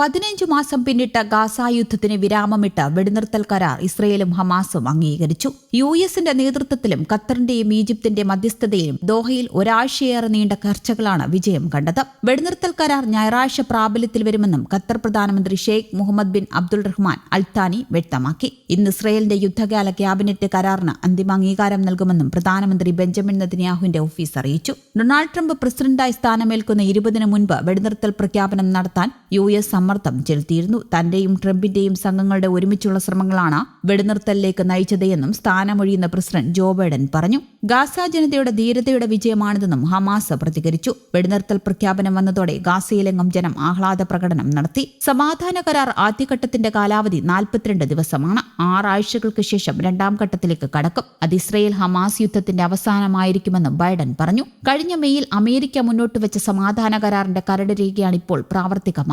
പതിനഞ്ചു മാസം പിന്നിട്ട ഗാസ യുദ്ധത്തിന് വിരാമമിട്ട് വെടിനിർത്തൽ കരാർ ഇസ്രയേലും ഹമാസും അംഗീകരിച്ചു. യു എസിന്റെ നേതൃത്വത്തിലും ഖത്തറിന്റെയും ഈജിപ്തിന്റെ മധ്യസ്ഥതയിലും ദോഹയിൽ ഒരാഴ്ചയേറെ നീണ്ട ചർച്ചകളാണ് വിജയം കണ്ടത്. വെടിനിർത്തൽ കരാർ ഞായറാഴ്ച പ്രാബല്യത്തിൽ വരുമെന്നും ഖത്തർ പ്രധാനമന്ത്രി Sheikh Mohammed bin Abdul Rahman Al Thani വ്യക്തമാക്കി. ഇന്ന് ഇസ്രയേലിന്റെ യുദ്ധകാല ക്യാബിനറ്റ് കരാറിന് അന്തിമ അംഗീകാരം നൽകുമെന്നും പ്രധാനമന്ത്രി ബെഞ്ചമിൻ നെതന്യാഹുവിന്റെ ഓഫീസ് അറിയിച്ചു. ഡൊണാൾഡ് ട്രംപ് പ്രസിഡന്റായി സ്ഥാനമേൽക്കുന്ന ഇരുപതിന് മുൻപ് വെടിനിർത്തൽ പ്രഖ്യാപനം നടത്താൻ യു എസ് സമ്മർദ്ദം ചെലുത്തിയിരുന്നു. തന്റെയും ട്രംപിന്റെയും സംഘങ്ങളുടെ ഒരുമിച്ചുള്ള ശ്രമങ്ങളാണ് വെടിനിർത്തലിലേക്ക് നയിച്ചതെന്നും സ്ഥാനമൊഴിയുന്ന പ്രസിഡന്റ് ജോ ബൈഡൻ പറഞ്ഞു. ഗാസ ജനതയുടെ ധീരതയുടെ വിജയമാണിതെന്നും ഹമാസ് പ്രതികരിച്ചു. വെടിനിർത്തൽ പ്രഖ്യാപനം വന്നതോടെ ഗാസയിലെങ്ങും ജനം ആഹ്ലാദ പ്രകടനം നടത്തി. സമാധാന കരാർ ആദ്യഘട്ടത്തിന്റെ കാലാവധി നാൽപ്പത്തിരണ്ട് ദിവസമാണ്. ആറാഴ്ചകൾക്ക് ശേഷം രണ്ടാം ഘട്ടത്തിലേക്ക് കടക്കും. അത് ഇസ്രയേൽ ഹമാസ് യുദ്ധത്തിന്റെ അവസാനമായിരിക്കുമെന്നും ബൈഡൻ പറഞ്ഞു. കഴിഞ്ഞ മെയ്യിൽ അമേരിക്ക മുന്നോട്ട് വെച്ച സമാധാന കരാറിന്റെ കരട് രേഖയാണ് ഇപ്പോൾ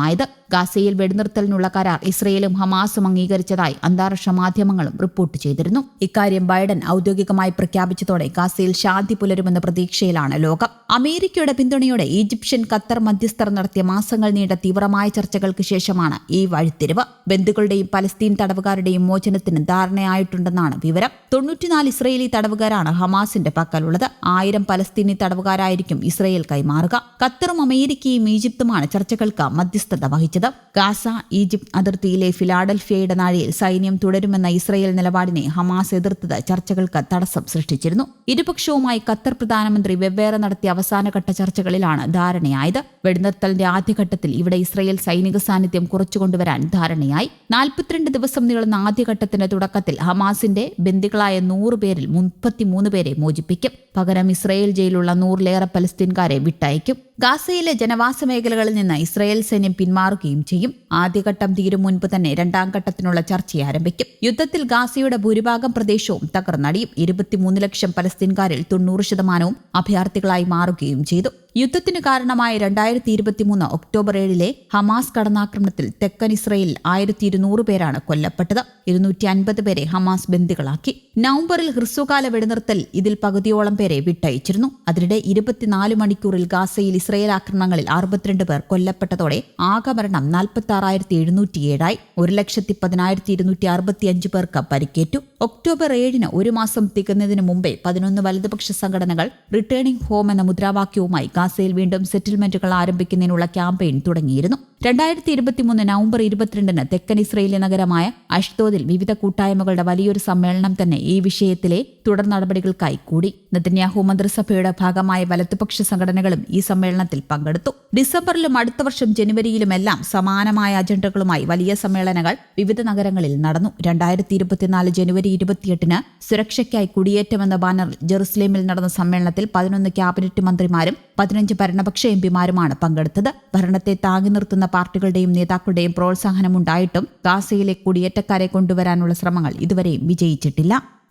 പ്രാവർത്തികമായത് ഗാസയിൽ വെടിനിർത്തലിനുള്ള കരാർ ഇസ്രയേലും ഹമാസും അംഗീകരിച്ചതായി അന്താരാഷ്ട്ര മാധ്യമങ്ങളും റിപ്പോർട്ട് ചെയ്തിരുന്നു. ഇക്കാര്യം ബൈഡൻ ഔദ്യോഗികമായി പ്രഖ്യാപിച്ചതോടെ ഗാസയിൽ ശാന്തി പുലരുമെന്ന പ്രതീക്ഷയിലാണ് ലോകം. അമേരിക്കയുടെ പിന്തുണയോടെ ഈജിപ്ഷ്യൻ ഖത്തർ മധ്യസ്ഥർ നടത്തിയ മാസങ്ങൾ നീണ്ട തീവ്രമായ ചർച്ചകൾക്ക് ശേഷമാണ് ഈ വഴിത്തിരിവ്. ബന്ധുക്കളുടെയും പലസ്തീൻ തടവുകാരുടെയും മോചനത്തിന് ധാരണയായിട്ടുണ്ടെന്നാണ് വിവരം. തൊണ്ണൂറ്റിനാല് ഇസ്രയേലി തടവുകാരാണ് ഹമാസിന്റെ പക്കലുള്ളത്. ആയിരം പലസ്തീനി തടവുകാരായിരിക്കും ഇസ്രയേൽ കൈമാറുക. ഖത്തറും അമേരിക്കയും ഈജിപ്തുമാണ് ചർച്ചകൾക്ക് മധ്യസ്ഥത വഹിച്ചത്. ഗാസ ഈജിപ്ത് അതിർത്തിയിലെ ഫിലാഡൽഫിയയുടെ നാഴിയിൽ സൈന്യം തുടരുമെന്ന ഇസ്രയേൽ നിലപാടിനെ ഹമാസ് എതിർത്തത് ചർച്ചകൾക്ക് തടസ്സം സൃഷ്ടിച്ചിരുന്നു. ഇരുപക്ഷവുമായി ഖത്തർ പ്രധാനമന്ത്രി വെവ്വേറെ നടത്തിയ അവസാനഘട്ട ചർച്ചകളിലാണ് ധാരണയായത്. വെടിനിർത്തലിന്റെ ആദ്യഘട്ടത്തിൽ ഇവിടെ ഇസ്രയേൽ സൈനിക സാന്നിധ്യം കുറച്ചുകൊണ്ടുവരാൻ ധാരണയായി. നാൽപ്പത്തിരണ്ട് ദിവസം നീളുന്ന ആദ്യഘട്ടത്തിന്റെ തുടക്കത്തിൽ ഹമാസിന്റെ ബന്ദികളായ നൂറ് പേരിൽ മുപ്പത്തിമൂന്ന് പേരെ മോചിപ്പിക്കും. പകരം ഇസ്രയേൽ ജയിലുള്ള നൂറിലേറെ പലസ്തീൻകാരെ വിട്ടയക്കും. ഗാസയിലെ ജനവാസ മേഖലകളിൽ നിന്ന് ഇസ്രയേൽ സൈന്യം പിന്മാറുകയും ചെയ്യും. ആദ്യഘട്ടം തീരും മുൻപ് തന്നെ രണ്ടാം ഘട്ടത്തിനുള്ള ചർച്ച ആരംഭിക്കും. യുദ്ധത്തിൽ ഗാസയുടെ ഭൂരിഭാഗം പ്രദേശവും തകർന്നടിയും. ഇരുപത്തിമൂന്ന് ലക്ഷം പലസ്തീൻകാരിൽ തൊണ്ണൂറ് ശതമാനവും അഭയാർത്ഥികളായി മാറുകയും ചെയ്തു. യുദ്ധത്തിന് കാരണമായ രണ്ടായിരത്തി ഇരുപത്തിമൂന്ന് ഒക്ടോബർ ഏഴിലെ ഹമാസ് കടന്നാക്രമണത്തിൽ തെക്കൻ ഇസ്രയേലിൽ ആയിരത്തി ഇരുന്നൂറ് പേരാണ് കൊല്ലപ്പെട്ടത്. ഇരുന്നൂറ്റി അൻപത് പേരെ ഹമാസ് ബന്ദികളാക്കി. നവംബറിൽ ഹ്രസ്വകാല വെടിനിർത്തൽ ഇതിൽ പകുതിയോളം പേരെ വിട്ടയച്ചിരുന്നു. അതിനിടെ ഇരുപത്തിനാല് മണിക്കൂറിൽ ഗാസയിൽ ഇസ്രയേൽ ആക്രമണങ്ങളിൽ അറുപത്തിരണ്ട് പേർ കൊല്ലപ്പെട്ടതോടെ ആകെ മരണം നാൽപ്പത്തി ആറായിരത്തി എഴുന്നൂറ്റിയേഴായി ഒരു ലക്ഷത്തി പതിനായിരത്തി ഇരുന്നൂറ്റി അറുപത്തിയഞ്ച് പേർക്ക് പരിക്കേറ്റു. ഒക്ടോബർ ഏഴിന് ഒരു മാസം തികഞ്ഞതിന് മുമ്പേ പതിനൊന്ന് വലതുപക്ഷ സംഘടനകൾ റിട്ടേണിംഗ് ഹോം എന്ന മുദ്രാവാക്യവുമായി ഗാസയിൽ വീണ്ടും സെറ്റിൽമെന്റുകൾ ആരംഭിക്കുന്നതിനുള്ള ക്യാമ്പയിൻ തുടങ്ങിയിരുന്നു. രണ്ടായിരത്തി ഇരുപത്തിമൂന്ന് നവംബർ ഇരുപത്തിരണ്ടിന് തെക്കൻ ഇസ്രയേലി നഗരമായ അഷ്തോദിൽ വിവിധ കൂട്ടായ്മകളുടെ വലിയൊരു സമ്മേളനം തന്നെ ഈ വിഷയത്തിലെ തുടർ നടപടികൾക്കായി കൂടി നെതന്യാഹു മന്ത്രിസഭയുടെ ഭാഗമായ വലത്തുപക്ഷ സംഘടനകളും ഈ സമ്മേളനത്തിൽ പങ്കെടുത്തു. ഡിസംബറിലും അടുത്ത വർഷം ജനുവരിയിലുമെല്ലാം സമാനമായ അജണ്ടകളുമായി വലിയ സമ്മേളനങ്ങൾ വിവിധ നഗരങ്ങളിൽ നടന്നു. രണ്ടായിരത്തി ഇരുപത്തിനാല് ജനുവരി ഇരുപത്തിയെട്ടിന് സുരക്ഷയ്ക്കായി കുടിയേറ്റമെന്ന ബാനറിൽ ജെറുസലേമിൽ നടന്ന സമ്മേളനത്തിൽ പതിനൊന്ന് ക്യാബിനറ്റ് മന്ത്രിമാരും പതിനഞ്ച് ഭരണപക്ഷ എംപിമാരുമാണ് പങ്കെടുത്തത്. ഭരണത്തെ താങ്ങി നിർത്തുന്ന പാർട്ടികളുടെയും നേതാക്കളുടെയും പ്രോത്സാഹനമുണ്ടായിട്ടും ഗാസയിലെ കുടിയേറ്റക്കാരെ കൊണ്ടുവരാനുള്ള ശ്രമങ്ങൾ ഇതുവരെയും വിജയിച്ചിട്ടില്ല.